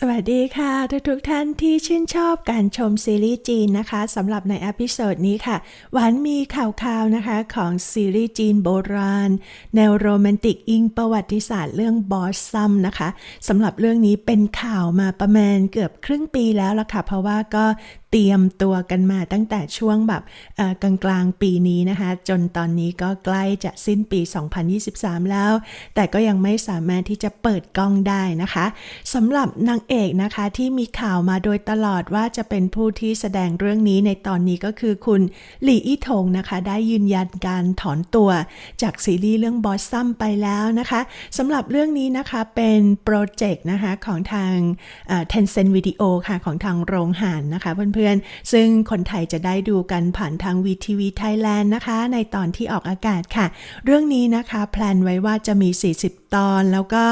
สวัสดีค่ะ ทุกทุกๆท่านที่ชื่นชอบการชมซีรีส์จีนนะคะสำหรับในอพิโซดนี้ค่ะ หวานมีข่าวๆนะคะของซีรีส์จีนโบราณ แนวโรแมนติกอิงประวัติศาสตร์เรื่องบอสซัมนะคะสำหรับเรื่องนี้เป็นข่าวมาประมาณเกือบครึ่งปีแล้วละค่ะ เพราะว่าก็เตรียมตัวกันมาตั้งแต่ช่วงแบบกลางกลางๆปีนี้นะคะ จนตอนนี้ก็ใกล้จะสิ้นปี 2023 แล้ว แต่ก็ยังไม่สามารถที่จะเปิดกล้องได้นะคะสำหรับนางเอกนะคะที่มีข่าวมาโดยตลอดว่าจะเป็นผู้ที่แสดงเรื่องนี้ในตอนนี้ก็คือคุณหลี่อี้ถงนะคะ ได้ยืนยันการถอนตัวจากซีรีส์เรื่องบอสซัมไปแล้วนะคะสำหรับเรื่องนี้นะคะเป็นโปรเจกต์นะคะของทาง Tencent Video ค่ะของทางโรงหานนะคะเพื่อนๆ ซึ่งคนไทยจะได้ดูกันผ่านทาง VTV Thailand นะคะ ในตอนที่ออกอากาศค่ะ เรื่องนี้นะคะแพลนไว้ว่าจะมี 40 ตอนแล้วก็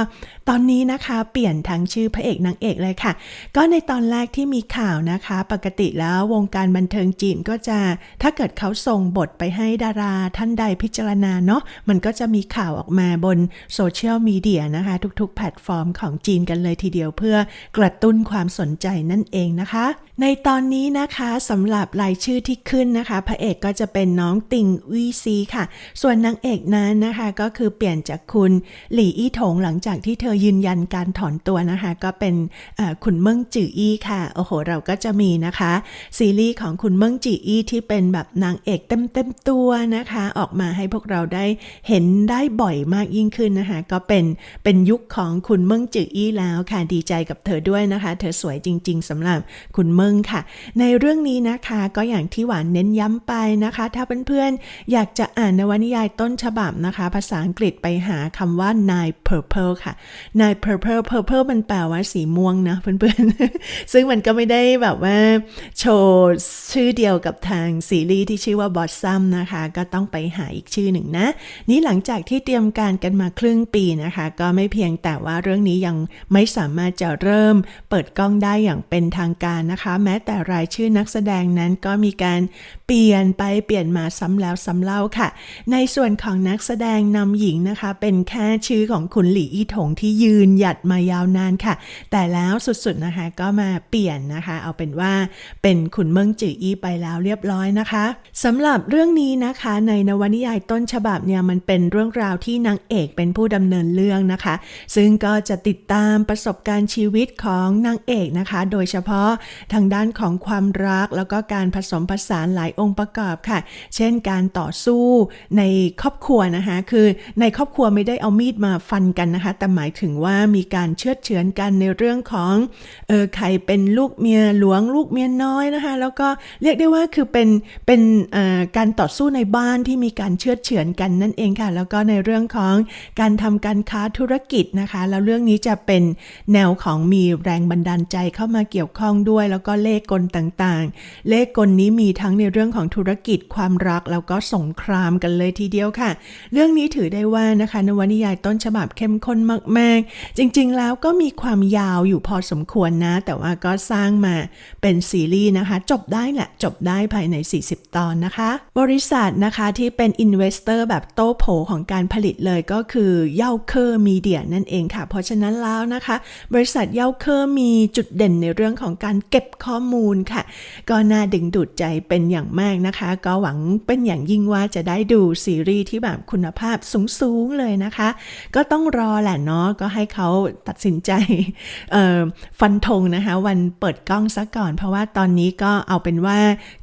ตอนนี้นะคะเปลี่ยนทั้งชื่อพระเอกนางเอกเลยค่ะ ก็ในตอนแรกที่มีข่าวนะคะ ปกติแล้ววงการบันเทิงจีนก็จะถ้าเกิดเขาส่งบทไปให้ดาราท่านใดพิจารณาเนาะมันก็จะมีข่าวออกมาบนโซเชียลมีเดียนะคะ ทุกๆ แพลตฟอร์มของจีนกันเลยทีเดียวเพื่อกระตุ้นความสนใจนั่นเองนะคะ ในตอนนี้นะคะสำหรับรายชื่อที่ขึ้นนะคะ พระเอกก็จะเป็นน้องติงวีซีค่ะ ส่วนนางเอกนั้นนะคะก็คือเปลี่ยนจากคุณหลี่อี้ถงหลังจากที่เธอยืนยันการถอนตัวนะคะ ก็เป็นคุณเมิงจืออี้ค่ะ โอ้โห เราก็จะมีนะคะ ซีรีส์ของคุณเมิงจืออี้ที่เป็นแบบนางเอกเต็มเต็มตัวนะคะ ออกมาให้พวกเราได้เห็นได้บ่อยมากยิ่งขึ้นนะคะ ก็เป็นเป็นยุคของคุณเมิงจืออี้แล้วค่ะดีใจกับเธอด้วยนะคะ เธอสวยจริง ๆสำหรับคุณเมิงค่ะในเรื่องนี้นะคะก็อย่างที่หวานเน้นย้ำไปนะคะ ถ้าเพื่อนๆอยากจะอ่านนวนิยายต้นฉบับนะคะ ภาษาอังกฤษไปหาคำว่า nine purple ค่ะ nine purple purple มันแปลว่าสีม่วงนะเพื่อนๆ ซึ่งมันก็ไม่ได้แบบว่าโชว์ชื่อเดียวกับทางซีรีส์ที่ชื่อว่า Blossom นะคะ ก็ต้องไปหาอีกชื่อหนึ่งนะ นี่หลังจากที่เตรียมการกันมาครึ่งปีนะคะ ก็ไม่เพียงแต่ว่าเรื่องนี้ยังไม่สามารถจะเริ่มเปิดกล้องได้อย่างเป็นทางการนะคะ แม้แต่รายชื่อนักแสดงนั้นก็มีการเปลี่ยนไปเปลี่ยนมาซ้ำแล้วซ้ำเล่าค่ะ ในส่วนของนักแสดงนำหญิงนะคะ เป็นแค่ชื่อของคุณหลี่อี้ถงที่ยืนหยัดมายาวนานค่ะ แต่แล้วสุดๆนะคะก็มาเปลี่ยนนะคะ เอาเป็นว่าเป็นคุณเมิงจืออี้ไปแล้วเรียบร้อยนะคะสำหรับเรื่องนี้นะคะในนวนิยายต้นฉบับเนี่ยมันเป็นเรื่องราวที่นางเอกเป็นผู้ดำเนินเรื่องนะคะ ซึ่งก็จะติดตามประสบการณ์ชีวิตของนางเอกนะคะ โดยเฉพาะทางด้านของความรักแล้วก็การผสมผสานหลายองค์ประกอบค่ะ เช่นการต่อสู้ในครอบครัวนะคะคือในครอบครัวไม่ได้เอามีดมาฟันกันนะคะ แต่หมายถึงว่ามีการเชื้อดเฉือนกันในเรื่องของเออใครเป็นลูกเมียหลวงลูกเมียน้อยนะคะ แล้วก็เรียกได้ว่าคือเป็นเป็นการต่อสู้ในบ้านที่มีการเชื้อดเฉือนกันนั่นเองค่ะ แล้วก็ในเรื่องของการทำการค้าธุรกิจนะคะ แล้วเรื่องนี้จะเป็นแนวของมีแรงบันดาลใจเข้ามาเกี่ยวข้องด้วย แล้วก็เลขกลต่างๆ เลขกลนี้มีทั้งในเรื่องของธุรกิจความรักแล้วก็สงครามกันเลยทีเดียวค่ะ เรื่องนี้ถือได้ว่านะคะนวนิยายต้นฉบับเข้มข้นมาก ๆ จริงๆ แล้วก็มีความยาวอยู่พอสมควรนะ แต่ว่าก็สร้างมาเป็นซีรีส์นะคะ จบได้แหละจบได้ภายใน 40 ตอนนะคะ บริษัทนะคะที่เป็นอินเวสเตอร์แบบโต้โผของการผลิตเลยก็คือเย่าเคอร์มีเดียนั่นเองค่ะ เพราะฉะนั้นแล้วนะคะ บริษัทเย่าเคอร์มีจุดเด่นในเรื่องของการเก็บข้อมูลค่ะ ก็น่าดึงดูดใจเป็นอย่างมากนะคะ ก็หวังเป็นอย่างยิ่งว่าจะได้ดูซีรีส์ที่แบบคุณภาพสูงๆเลยนะคะ ก็ต้องรอแหละเนาะก็ให้เขาตัดสินใจฟันธงนะคะ วันเปิดกล้องซะก่อน เพราะว่าตอนนี้ก็เอาเป็นว่า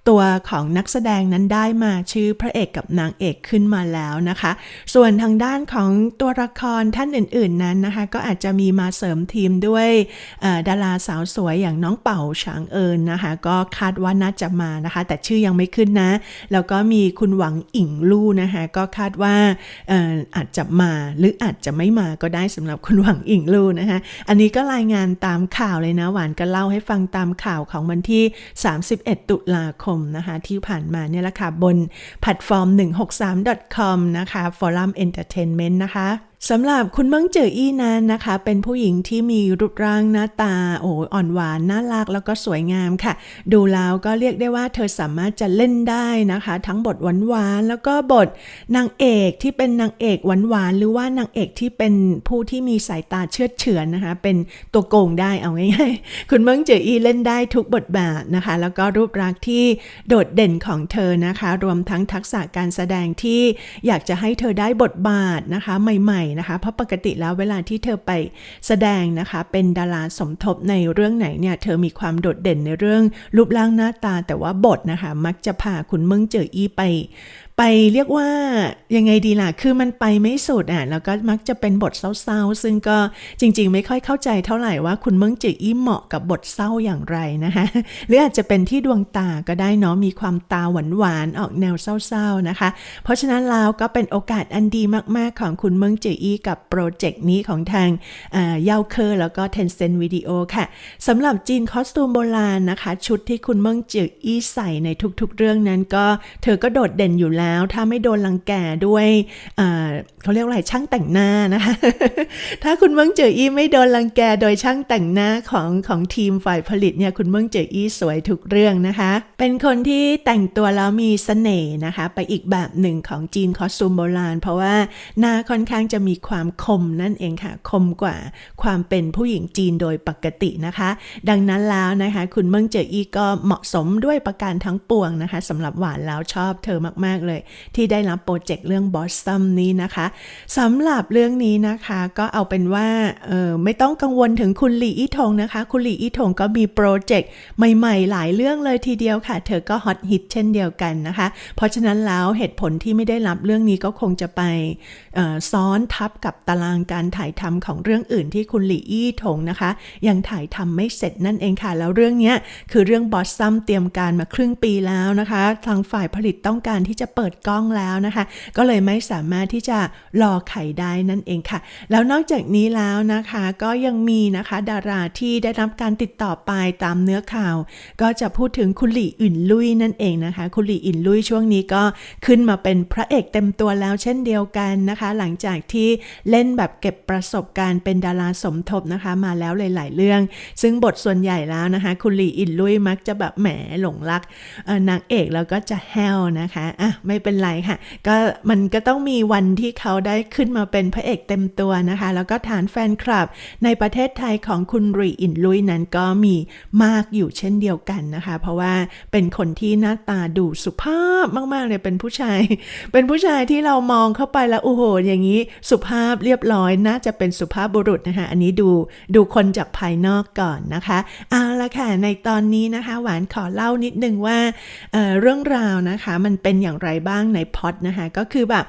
ตัวของนักแสดงนั้นได้มาชื่อพระเอกกับนางเอกขึ้นมาแล้วนะคะ ส่วนทางด้านของตัวละครท่านอื่น ๆนั้นนะคะ ก็อาจจะมีมาเสริมทีมด้วยดาราสาวสวยอย่างน้องเป่าฉางเอิญนะคะก็คาดว่าน่าจะมานะคะ แต่ชื่อยังไม่ขึ้นนะ แล้วก็มีคุณหวังอิงลู่นะคะ ก็คาดว่าเอ่อาจจะมาหรืออาจจะไม่มาก็ได้สำหรับคุณหวังอิงลู่นะคะ อันนี้ก็รายงานตามข่าวเลยนะ หวานก็เล่าให้ฟังตามข่าวของวันที่ 31 ตุลาคมนะคะ ที่ผ่านมาเนี่ยแหละค่ะบนแพลตฟอร์ม 163.com นะคะ Forum Entertainment นะคะ สำหรับคุณเมิงเจออี้นั้นนะคะ เป็นผู้หญิงที่มีรูปร่างหน้าตาโอ้อ่อนหวานน่ารักแล้วก็สวยงามค่ะ ดูแล้วก็เรียกได้ว่าเธอสามารถจะเล่นได้นะคะ ทั้งบทหวานๆแล้วก็บทนางเอกที่เป็นนางเอกหวานๆหรือว่านางเอกที่เป็นผู้ที่มีสายตาเชื่อเฉือนนะคะ เป็นตัวโกงได้เอาง่ายๆคุณเมิงเจออี้เล่นได้ทุกบทบาทนะคะ แล้วก็รูปลักษณ์ที่โดดเด่นของเธอนะคะ รวมทั้งทักษะการแสดงที่อยากจะให้เธอได้บทบาทนะคะ ใหม่ๆนะคะ เพราะปกติแล้วเวลาที่เธอไปแสดงนะคะ เป็นดาราสมทบในเรื่องไหนเนี่ยเธอมีความโดดเด่นในเรื่องรูปร่างหน้าตาแต่ว่าบทนะคะ มักจะพาคุณเมืองเจออี้ไป ไปเรียกว่ายังไงดีล่ะ คือมันไปไม่สุดอะ แล้วก็มักจะเป็นบทเศร้าๆ ซึ่งก็จริงๆ ไม่ค่อยเข้าใจเท่าไหร่ว่าคุณเมิงจืออี้เหมาะกับบทเศร้าอย่างไรนะคะหรืออาจจะเป็นที่ดวงตาก็ได้เนาะมีความตาหวานๆออกแนวเศร้าๆนะคะ เพราะฉะนั้นแล้วก็เป็นโอกาสอันดีมากๆของคุณเมิงจืออี้กับโปรเจกต์นี้ของทางเอ่อเยาเคอร์แล้วก็ Tencent Video ค่ะสำหรับจีนคอสตูมโบราณนะคะ ชุดที่คุณเมิงจืออี้ใส่ในทุกๆ เรื่องนั้นก็เธอก็โดดเด่นอยู่แล้วถ้าไม่โดนรังแกด้วยเเขาเรียกว่าอะไรช่างแต่งหน้านะคะ ถ้าคุณเมิงเจออี้ไม่โดนรังแกโดยช่างแต่งหน้าของของทีมฝ่ายผลิตเนี่ยคุณเมิงเจออี้สวยทุกเรื่องนะคะ เป็นคนที่แต่งตัวแล้วมีเสน่ห์นะคะ ไปอีกแบบหนึ่งของจีนคอสตูมโบราณ เพราะว่าหน้าค่อนข้างจะมีความคมนั่นเองค่ะ คมกว่าความเป็นผู้หญิงจีนโดยปกตินะคะ ดังนั้นแล้วนะคะ คุณเมิงเจออี้ก็เหมาะสมด้วยประการทั้งปวงนะคะสำหรับหวานแล้วชอบเธอมากๆเลยที่ได้รับโปรเจกต์เรื่องบอสซัมนี้นะคะสำหรับเรื่องนี้นะคะก็เอาเป็นว่าเออไม่ต้องกังวลถึงคุณหลี่อี้ทงนะคะ คุณหลี่อี้ทงก็มีโปรเจกต์ใหม่ๆ หลายเรื่องเลยทีเดียวค่ะ เธอก็ฮอตฮิตเช่นเดียวกันนะคะ เพราะฉะนั้นแล้วเหตุผลที่ไม่ได้รับเรื่องนี้ก็คงจะไปออซ้อนทับกับตารางการถ่ายทำของเรื่องอื่นที่คุณหลี่อี้ทงนะคะ ยังถ่ายทำไม่เสร็จนั่นเองค่ะ แล้วเรื่องนี้คือเรื่องบอสซัมเตรียมการมาครึ่งปีแล้วนะคะ ทางฝ่ายผลิตต้องการที่จะเปิดิดกล้องแล้วนะคะ ก็เลยไม่สามารถที่จะรอไข่ได้นั่นเองค่ะ แล้วนอกจากนี้แล้วนะคะก็ยังมีนะคะดาราที่ได้รับการติดต่อไปตามเนื้อข่าว ก็จะพูดถึงคุณหลี่อื่นลุยนั่นเองนะคะ คุณหลี่อื่นลุยช่วงนี้ก็ขึ้นมาเป็นพระเอกเต็มตัวแล้วเช่นเดียวกันนะคะ หลังจากที่เล่นแบบเก็บประสบการณ์เป็นดาราสมทบนะคะ มาแล้วหลาย ๆ เรื่อง ซึ่งบทส่วนใหญ่แล้วนะคะ คุณหลี่อินลุยมักจะแบบแหมหลงรักนางเอกแล้วก็จะแฮวนะคะอะไม่ไม่เป็นไรค่ะ ก็มันก็ต้องมีวันที่เขาได้ขึ้นมาเป็นพระเอกเต็มตัวนะคะ แล้วก็ฐานแฟนคลับ ในประเทศไทยของคุณหลี่อินลุยนั้นก็มีมากอยู่เช่นเดียวกันนะคะ เพราะว่าเป็นคนที่หน้าตาดูสุภาพมากๆเลยเป็นผู้ชาย เป็นผู้ชายที่เรามองเข้าไปแล้วโอ้โหอย่างนี้สุภาพเรียบร้อยน่าจะเป็นสุภาพบุรุษนะคะ อันนี้ดูดูคนจากภายนอกก่อนนะคะเอา ละค่ะ ในตอนนี้นะคะ หวานขอเล่านิดนึงว่าเเรื่องราวนะคะ มันเป็นอย่างไรบ้างในพอดนะคะ ก็คือแบบ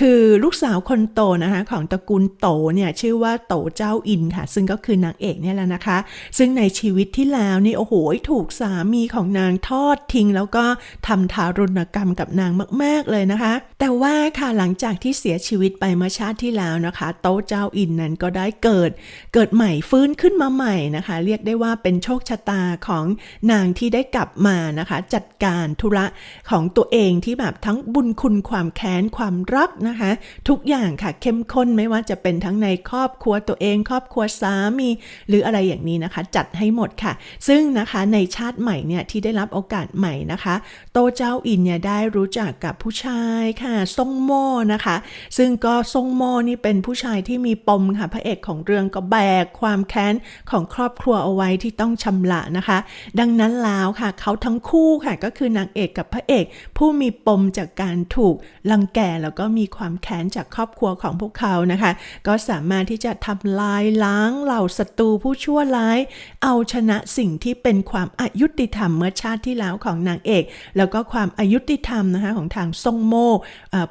คือลูกสาวคนโตนะคะ ของตระกูลโตเนี่ยชื่อว่าโตเจ้าอินค่ะ ซึ่งก็คือนางเอกเนี่ยแหละนะคะ ซึ่งในชีวิตที่แล้วนี่โอ้โหถูกสามีของนางทอดทิ้ง แล้วก็ทำทารุณกรรมกับนางมาก ๆเลยนะคะ แต่ว่าค่ะหลังจากที่เสียชีวิตไปเมื่อชาติที่แล้วนะคะ โตเจ้าอินนั้นก็ได้เกิด เกิดใหม่ฟื้นขึ้นมาใหม่นะคะ เรียกได้ว่าเป็นโชคชะตาของนางที่ได้กลับมานะคะ จัดการธุระของตัวเองที่แบบทั้งบุญคุณความแค้นความรักนะคะ ทุกอย่างค่ะเข้มข้นไม่ว่าจะเป็นทั้งในครอบครัวตัวเอง ครอบครัวสามี หรืออะไรอย่างนี้นะคะ จัดให้หมดค่ะ ซึ่งนะคะในชาติใหม่เนี่ยที่ได้รับโอกาสใหม่นะคะ โตเจ้าอินเนี่ยได้รู้จักกับผู้ชายค่ะซ่งโม่นะคะ ซึ่งก็ซ่งโม่นี่เป็นผู้ชายที่มีปมค่ะพระเอกของเรื่องก็แบกความแค้นของครอบครัวเอาไว้ที่ต้องชำระนะคะ ดังนั้นแล้วค่ะเขาทั้งคู่ค่ะก็คือนางเอกกับพระเอก ผู้มีปมจากการถูกลังแกแล้วก็มีความแค้นจากครอบครัวของพวกเขานะคะ ก็สามารถที่จะทำลายล้างเหล่าศัตรูผู้ชั่วร้าย เอาชนะสิ่งที่เป็นความอายุติธรรมเมื่อชาติที่แล้วของนางเอก แล้วก็ความอายุติธรรมนะคะของทางซ่งโม่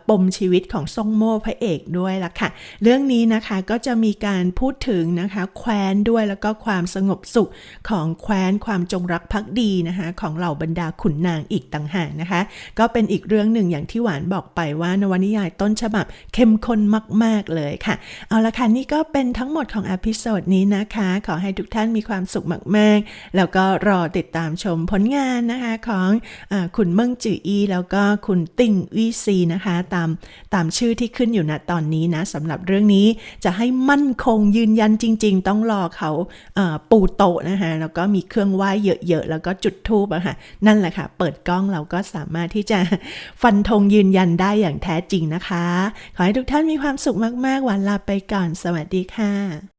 ปมชีวิตของซ่งโม่พระเอกด้วยล่ะค่ะ เรื่องนี้นะคะก็จะมีการพูดถึงนะคะแคว้นด้วยแล้วก็ความสงบสุขของแคว้นความจงรักภักดีนะคะของเหล่าบรรดาขุนนางอีกต่างหากนะคะ ก็เป็นอีกเรื่องหนึ่งอย่างที่หวานบอกไปว่านวนิยายต้นฉบับเข้มข้นมาก ๆ เลยค่ะ เอาละค่ะนี่ก็เป็นทั้งหมดของอพิโซดนี้นะคะ ขอให้ทุกท่านมีความสุขมาก ๆ แล้วก็รอติดตามชมผลงานนะคะของอคุณเมิงจืออี แล้วก็คุณติ่งวีซีนะคะตามตามชื่อที่ขึ้นอยู่ณตอนนี้นะสำหรับเรื่องนี้จะให้มั่นคงยืนยันจริง ๆ ต้องรอเขาเอ่อปูโตนะคะแล้วก็มีมีเครื่องไหว้เยอะๆ แล้วก็จุดธูปอะค่ะนั่นแหละค่ะ เปิดกล้องเราก็สามารถที่จะฟันธงยืนยันได้อย่างแท้จริงนะคะ ขอให้ทุกท่านมีความสุขมากๆหวานลาไปก่อน สวัสดีค่ะ